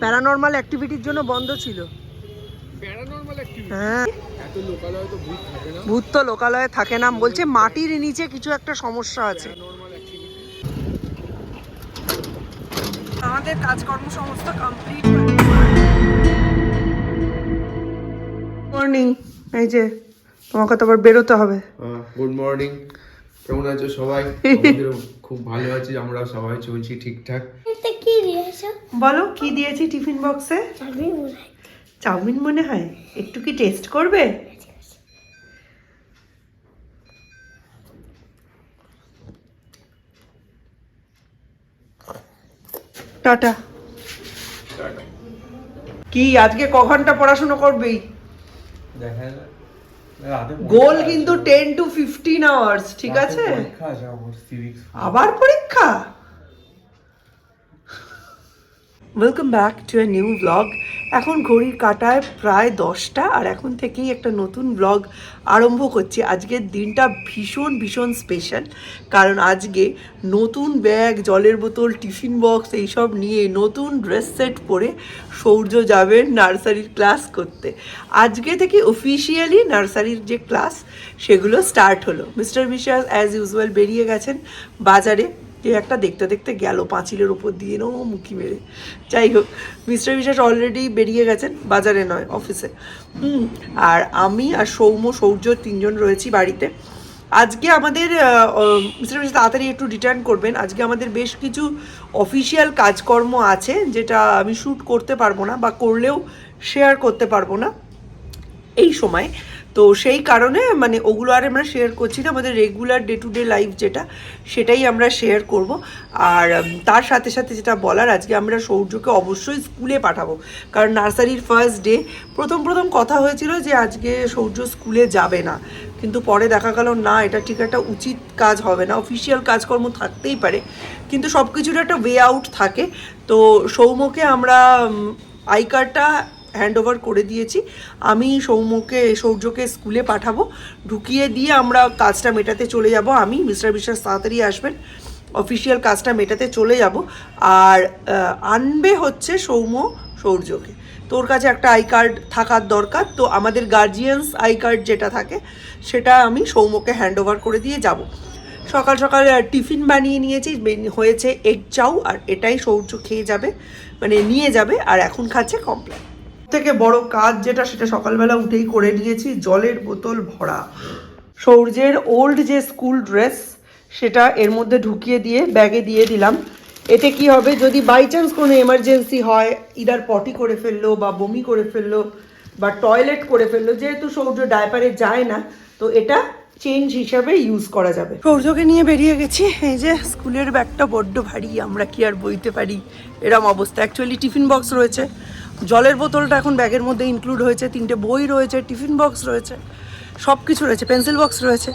Paranormal অ্যাক্টিভিটির জন্য বন্ধ ছিল। Paranormal activity? হ্যাঁ। এত লোকালয় তো ভূত থাকে না? ভূত তো লোকালয়ে থাকে না। বলছে মাটির নিচে কিছু একটা সমস্যা আছে। আমাদের কাজকর্ম সমস্ত কমপ্লিট মর্নিং এই যে তোমাকে তো আবার বেরোতে হবে। গুড মর্নিং কেমন আছো সবাই? খুব ভালো আছি আমরা সবাই চলছি ঠিকঠাক। কি দিয়েছ? বলো কি দিয়েছি টিফিন বক্সে? মনে হয়। চাউমিন মনে হয়? একটু কি টেস্ট করবে? টাটা। কি আজকে ক ঘণ্টা পড়াশোনা করবি? গোল কিন্তু টেন টু ফিফটিন আওয়ার্স ঠিক আছে? আবার পরীক্ষা? Welcome back to a new blog এখন ঘড়ির কাটায় প্রায় দশটা আর এখন থেকেই একটা নতুন ব্লগ আরম্ভ করছি। আজকের দিনটা ভীষণ ভীষণ স্পেশাল কারণ আজকে নতুন ব্যাগ জলের বোতল, টিফিন বক্স এইসব নিয়ে নতুন ড্রেস সেট পরে সৌর্য যাবেন নার্সারির ক্লাস করতে। আজকে থেকে অফিসিয়ালি নার্সারির যে ক্লাস সেগুলো স্টার্ট হলো। মিস্টার বিশ্বাস অ্যাজ ইউজুয়াল বেরিয়ে গেছেন বাজারে। যে একটা দেখতে দেখতে গেল পাঁচিলের ওপর দিয়ে। নো মুখি মেরে। যাই হোক, মিস্টার বিশ্বাস অলরেডি বেরিয়ে গেছেন, বাজারে নয় অফিসে হুম, আর আমি আর সৌম্য, সৌর্য তিনজন রয়েছি বাড়িতে। আজকে আমাদের মিস্টার বিশ্বাস তাড়াতাড়ি একটু রিটার্ন করবেন। আজকে আমাদের বেশ কিছু অফিসিয়াল কাজকর্ম আছে, যেটা আমি শ্যুট করতে পারব না বা করলেও শেয়ার করতে পারব না। এই সময় তো সেই কারণে মানে ওগুলো আর আমরা শেয়ার করছি না, আমাদের regular day to day life যেটা, সেটাই আমরা শেয়ার করব। আর তার সাথে সাথে যেটা বলার, আজকে আমরা সৌর্যকে অবশ্যই স্কুলে পাঠাবো। কারণ নার্সারির ফার্স্ট ডে প্রথম প্রথম কথা হয়েছিল যে আজকে সৌর্য স্কুলে যাবে না। কিন্তু পরে দেখা গেল, না, এটা ঠিক একটা উচিত কাজ হবে না অফিসিয়াল কাজকর্ম থাকতেই পারে। কিন্তু সব কিছুর একটা ওয়ে আউট থাকে। তো সৌম্যকে আমরা আই কার্ডটা হ্যান্ড ওভার করে দিয়েছি। আমি সৌম্যকে, সৌর্যকে স্কুলে পাঠাবো। ঢুকিয়ে দিয়ে আমরা কাজটা মেটাতে চলে যাব। আমি, মিস্টার বিশ্বাস তাড়াতাড়ি আসবেন। অফিসিয়াল কাজটা মেটাতে চলে যাব। আর আনবে হচ্ছে সৌম্য সৌর্যকে। তোর কাছে একটা আই কার্ড থাকার দরকার। তো আমাদের গার্জিয়ানস আই কার্ড যেটা থাকে, সেটা আমি সৌম্যকে হ্যান্ড ওভার করে দিয়ে যাব। সকাল সকাল টিফিন বানিয়ে নিয়েছি। হয়েছে এগ চাউ, আর এটাই সৌর্য খেয়ে যাবে। মানে নিয়ে যাবে, আর এখন খাচ্ছে কমপ্লেন। থেকে বড় কাজ যেটা সেটা সকালবেলা উঠেই করে নিয়েছি, জলের বোতল ভরা। সৌর্যের ওল্ড যে স্কুল ড্রেস সেটা এর মধ্যে ঢুকিয়ে দিয়ে ব্যাগে দিয়ে দিলাম। এতে কি হবে, যদি বাই চান্স কোনো এমার্জেন্সি হয় ইদার পটি করে ফেলল বা বমি করে ফেলল বা টয়লেট করে ফেলল, যেহেতু সৌর্য ডায়পারে যায় না, তো এটা চেঞ্জ হিসাবে ইউজ করা যাবে। সৌর্যকে নিয়ে বেরিয়ে গেছি, এই যে স্কুলের ব্যাগটা বড্ড ভারী, আমরা কি আর বইতে পারি? এরম অবস্থা। অ্যাকচুয়ালি টিফিন বক্স রয়েছে। জলের বোতলটা এখন ব্যাগের মধ্যে ইনক্লুড হয়েছে, তিনটে বই রয়েছে, টিফিন বক্স রয়েছে সব কিছু রয়েছে পেন্সিল বক্স রয়েছে।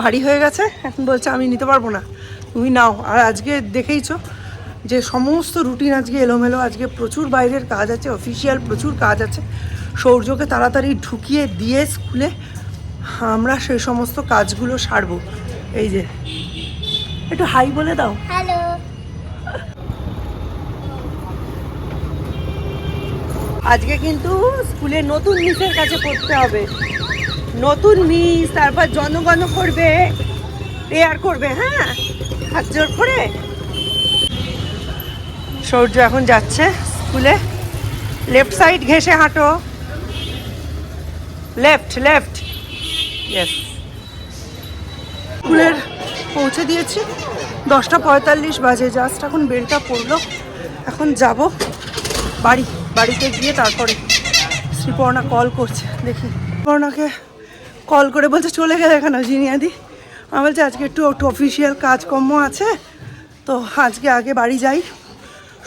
ভারী হয়ে গেছে, এখন বলছে, আমি নিতে পারব না, তুমি নাও। আর আজকে দেখেইছো যে সমস্ত রুটিন আজকে এলোমেলো, আজকে প্রচুর বাইরের কাজ আছে অফিসিয়াল প্রচুর কাজ আছে। সৌর্যকে তাড়াতাড়ি ঢুকিয়ে দিয়ে স্কুলে আমরা সেই সমস্ত কাজগুলো সারবো। এই যে, একটু হাই বলে দাও। হ্যালো আজকে কিন্তু স্কুলে নতুন মিসের কাছে পড়তে হবে। নতুন মিস, তারপর জনগণ করবে প্রেয়ার করবে হ্যাঁ? হাত জোর করে। সৌর্য এখন যাচ্ছে স্কুলে। লেফট সাইড ঘেসে হাঁটো। লেফট লেফট ইয়েস স্কুলের পৌঁছে দিয়েছি। দশটা পঁয়তাল্লিশ বাজে জাস্ট এখন বেলটা পড়ল। এখন যাব। বাড়ি। বাড়িতে গিয়ে তারপরে শ্রীপর্ণা কল করছে, দেখি। পর্ণাকে কল করে বলছে, চলে গেলে কেন জিনিয়াদি আমি বলছি, আজকে একটু একটু অফিসিয়াল কাজকর্ম আছে, তো আজকে আগে বাড়ি যাই।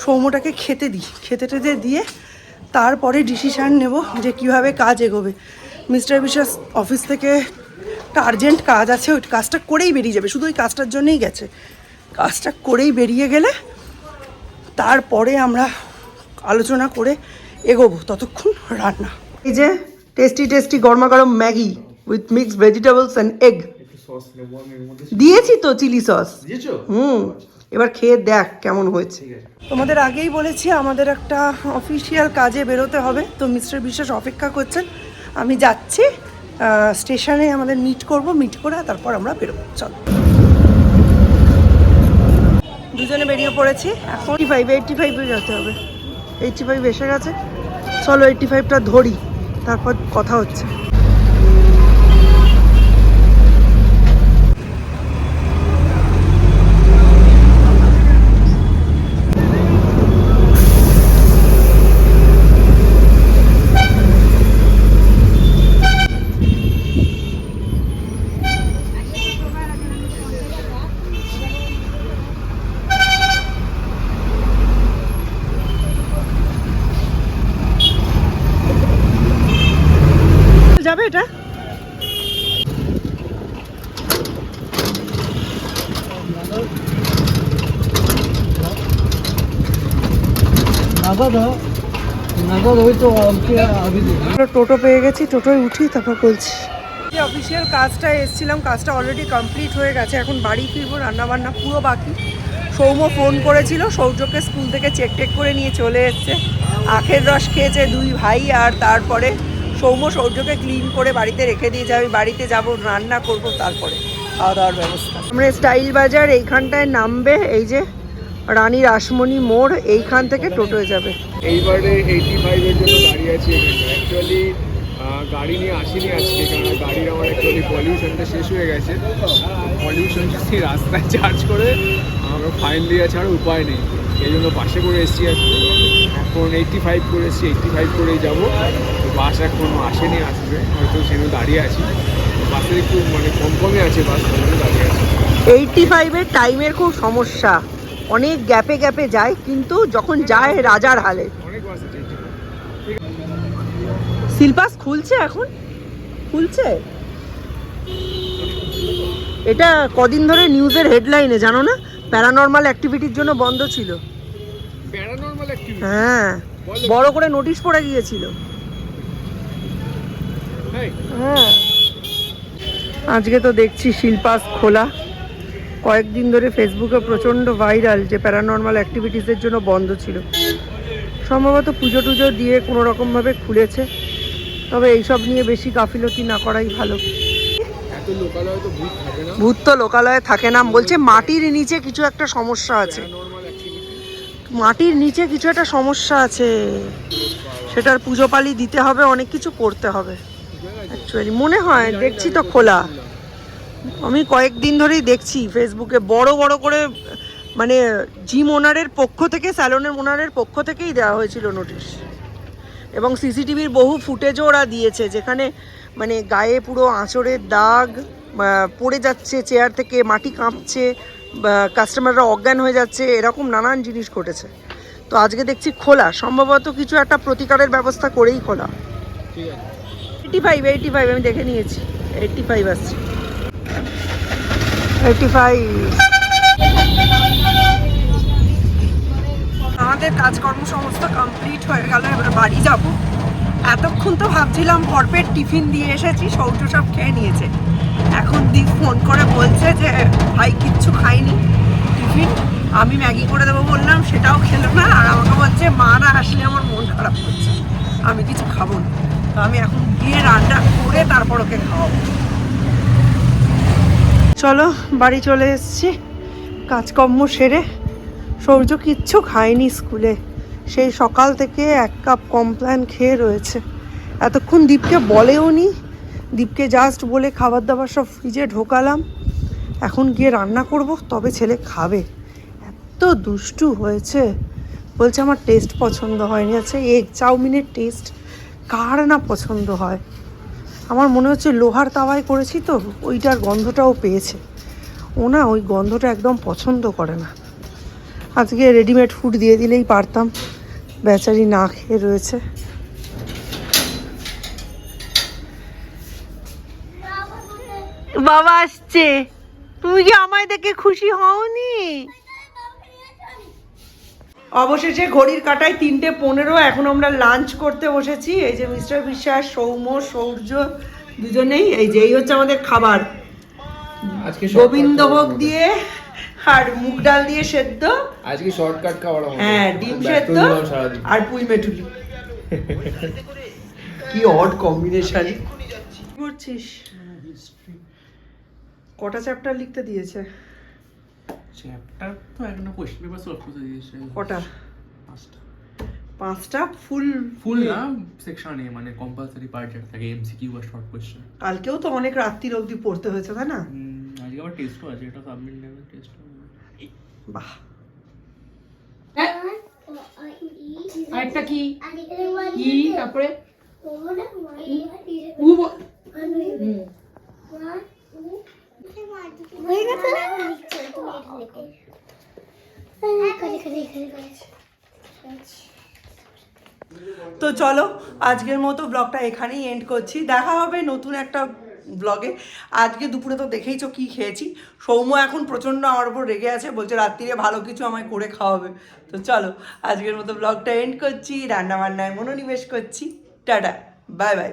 সৌম্যটাকে খেতে দিই। খেতে টেতে দিয়ে তারপরে ডিসিশান নেব যে কীভাবে কাজ এগোবে। মিস্টার বিশ্বাস অফিস থেকে একটা আর্জেন্ট কাজ আছে, ওই কাজটা করেই বেরিয়ে যাবে। শুধু ওই কাজটার জন্যই গেছে। কাজটা করেই বেরিয়ে গেলে তারপরে আমরা আলোচনা করে এগোবো ততক্ষণ রান্না। এই যে টেস্টি টেস্টি গরমা গরম Maggi with mixed vegetables and egg দিয়েছি তো চিলি সস। হুম এবার খেয়ে দেখ কেমন হয়েছে। তোমাদের আগেই বলেছি আমাদের একটা অফিসিয়াল কাজে বেরোতে হবে তো মিস্টার বিশ্বাস অপেক্ষা করছেন। আমি যাচ্ছি স্টেশনে আমাদের মিট করব মিট করে তারপর আমরা বেরোবো। চল। দুজনে বেরিয়ে পড়েছি এখন ফাইভ এইটটি ফাইভে যেতে হবে। এইটটি ফাইভ এসে গেছে। চলো এইটটি ফাইভটা ধরি তারপর কথা হচ্ছে যাবে এটা আমরা টোটো পেয়ে গেছি টোটোয় উঠি তারপর বলছি। অফিসিয়াল কাজটা এসেছিলাম কাজটা অলরেডি কমপ্লিট হয়ে গেছে এখন বাড়ি ফিরবো রান্নাবান্না পুরো বাকি। সৌম্য ফোন করেছিল সৌর্যকে স্কুল থেকে চেক টেক করে নিয়ে চলে এসছে। আখের রস খেয়েছে দুই ভাই আর তারপরে সৌম্য সৌর্যকে ক্লিন করে বাড়িতে রেখে দিয়ে যাবে বাড়িতে যাব রান্না করব তারপরে খাওয়া দাওয়ার ব্যবস্থা। আমরা স্টাইল বাজার এইখানটায় নামবে এই যে রানী রাসমণি মোড় এইখান থেকে টোটোয় যাবে। এইবারে এইটি ফাইভের জন্য দাঁড়িয়ে আছি অ্যাকচুয়ালি গাড়ি নিয়ে আসিনি আজকে কারণ গাড়ির আমার অ্যাকচুয়ালি পলিউশনটা শেষ হয়ে গেছে। পলিউশন যদি রাস্তায় চার্জ করে আমার ফাইন দেওয়া ছাড়া উপায় নেই। এই জন্য বাসে করে এসেছি আজকে এখন এইটটি ফাইভ করে এসেছি এইটটি ফাইভ করেই যাব। তো বাস এখন আসেনি আসবে। হয়তো সেখানে দাঁড়িয়ে আছি। বাসের একটু মানে কম কমে আছে বাস দাঁড়িয়ে আছি। এইটটি ফাইভের টাইমের খুব সমস্যা। অনেক গ্যাপে গ্যাপে যায় কিন্তু যখন যায় রাজার হালে। অনেক বাস আছে 85 শিল্পাস খুলছে এখন? খুলছে? এটা কদিন ধরে নিউজের হেডলাইনে জানো না? প্যারানর্মাল অ্যাক্টিভিটির জন্য বন্ধ ছিল। হ্যাঁ। বড় করে নোটিশ পড়ে গিয়েছিল। হ্যাঁ। আজকে তো দেখছি শিল্পাস খোলা। কয়েকদিন ধরে ফেসবুকে প্রচণ্ড ভাইরাল যে প্যারানর্মাল অ্যাক্টিভিটিসের জন্য বন্ধ ছিল। সম্ভবত পুজো টুজো দিয়ে কোনো রকমভাবে খুলেছে। তবে এইসব নিয়ে বেশি গাফিলতি না করাই ভালো। ভূত তো লোকালয়ে থাকে না। বলছে মাটির নিচে কিছু একটা সমস্যা আছে। মাটির নিচে কিছু একটা সমস্যা আছে। সেটার পুজো পালি দিতে হবে অনেক কিছু করতে হবে। অ্যাকচুয়ালি মনে হয় দেখছি তো খোলা। আমি কয়েকদিন ধরেই দেখছি ফেসবুকে বড় বড় করে মানে জিম ওনারের পক্ষ থেকে স্যালনের ওনারের পক্ষ থেকেই দেওয়া হয়েছিল নোটিশ এবং সিসিটিভির বহু ফুটেজও ওরা দিয়েছে যেখানে মানে গায়ে পুরো আঁচড়ের দাগ পড়ে যাচ্ছে চেয়ার থেকে মাটি কাঁপছে কাস্টমাররা অজ্ঞান হয়ে যাচ্ছে এরকম নানান জিনিস ঘটেছে। তো আজকে দেখছি খোলা সম্ভবত কিছু একটা প্রতিকারের ব্যবস্থা করেই খোলা। এইটি ফাইভ এইটি ফাইভ আমি দেখে নিয়েছি। এইটি ফাইভ আসছে। ফাইভ আমাদের কাজকর্ম সমস্ত কমপ্লিট হয়ে গেল, এবার বাড়ি যাব। এতক্ষণ তো ভাবছিলাম ভরপেট টিফিন দিয়ে এসেছি সৌর্য সব খেয়ে নিয়েছে। এখন দীপ ফোন করে বলছে যে, ভাই, কিচ্ছু খাইনি, টিফিন। আমি ম্যাগি করে দেবো বললাম, সেটাও খেলো না, আর আমাকে বলছে, মা না আসলে আমার মন খারাপ করছে। আমি কিছু খাব না তো আমি এখন গিয়ে রান্না করে তারপর ওকে খাওয়াবো চলো, বাড়ি চলে এসছি। কাজকর্ম সেরে। সৌর্য কিচ্ছু খায়নি স্কুলে। সেই সকাল থেকে এক কাপ কমপ্ল্যান খেয়ে রয়েছে। এতক্ষণ দীপকে বলেও নি। দীপকে জাস্ট বলে খাবার দাবার সব ফ্রিজে ঢোকালাম। এখন গিয়ে রান্না করব, তবে ছেলে খাবে। এত দুষ্টু হয়েছে। বলছে আমার টেস্ট পছন্দ হয়নি। আচ্ছা এগ চাউমিনের টেস্ট কার না পছন্দ হয়? আমার মনে হচ্ছে লোহার তাওয়ায় করেছি তো, ওইটার গন্ধটাও পেয়েছে। ও না, ওই গন্ধটা একদম পছন্দ করে না। আজকে রেডিমেড ফুড দিয়ে দিলেই পারতাম। বেচারি না খেয়ে রয়েছে। বাবা আসছে। তুমি কি আমায় দেখে খুশি হওনি? অবশেষে ঘড়ির কাটায় তিনটে পনেরো এখন আমরা লাঞ্চ করতে বসেছি। এই যে মিস্টার বিশ্বাস সৌম্য সৌর্য দুজনেই। এই যে এই হচ্ছে আমাদের খাবার। গোবিন্দভোগ দিয়ে আর মুগ ডাল দিয়ে সেদ্ধ। আজকে শর্টকাট আমার হ্যাঁ ডিম সেদ্ধ আর পুঁই মেটুলি। কি অড কম্বিনেশন করছিস? কটা চ্যাপ্টার লিখতে দিয়েছে? চ্যাপ্টার তো একটা কোশ্চেন পেপার সলভ করতে দিয়েছে। কটা? পাঁচটা। পাঁচটা? ফুল ফুল না সেকশনে মানে কম্পালসারি পার্ট যেটা থাকে এমসিকিউ বা শর্ট কোশ্চেন কালকেও তো অনেক রাত্রির অবধি পড়তে হয়েছে তাই না? আজকে আবার টেস্টও আছে এটা সাবমিট নেবে টেস্ট বাহ। আরেকটা কি? ই তারপরে? উ হুম। তো চলো, আজকের মতো ব্লগটা এখানেই এন্ড করছি। দেখা হবে নতুন একটা ব্লগে আজকে দুপুরে তো দেখেইছো কি খেয়েছি। সৌম্য এখন প্রচণ্ড আমার উপর রেগে আছে, বলছে রাত্রিরে ভালো কিছু আমায় করে খাওয়াবে। তো চলো, আজকের মতো ব্লগটা এন্ড করছি। রান্না বান্নায় মনোনিবেশ করছি। Tata bye bye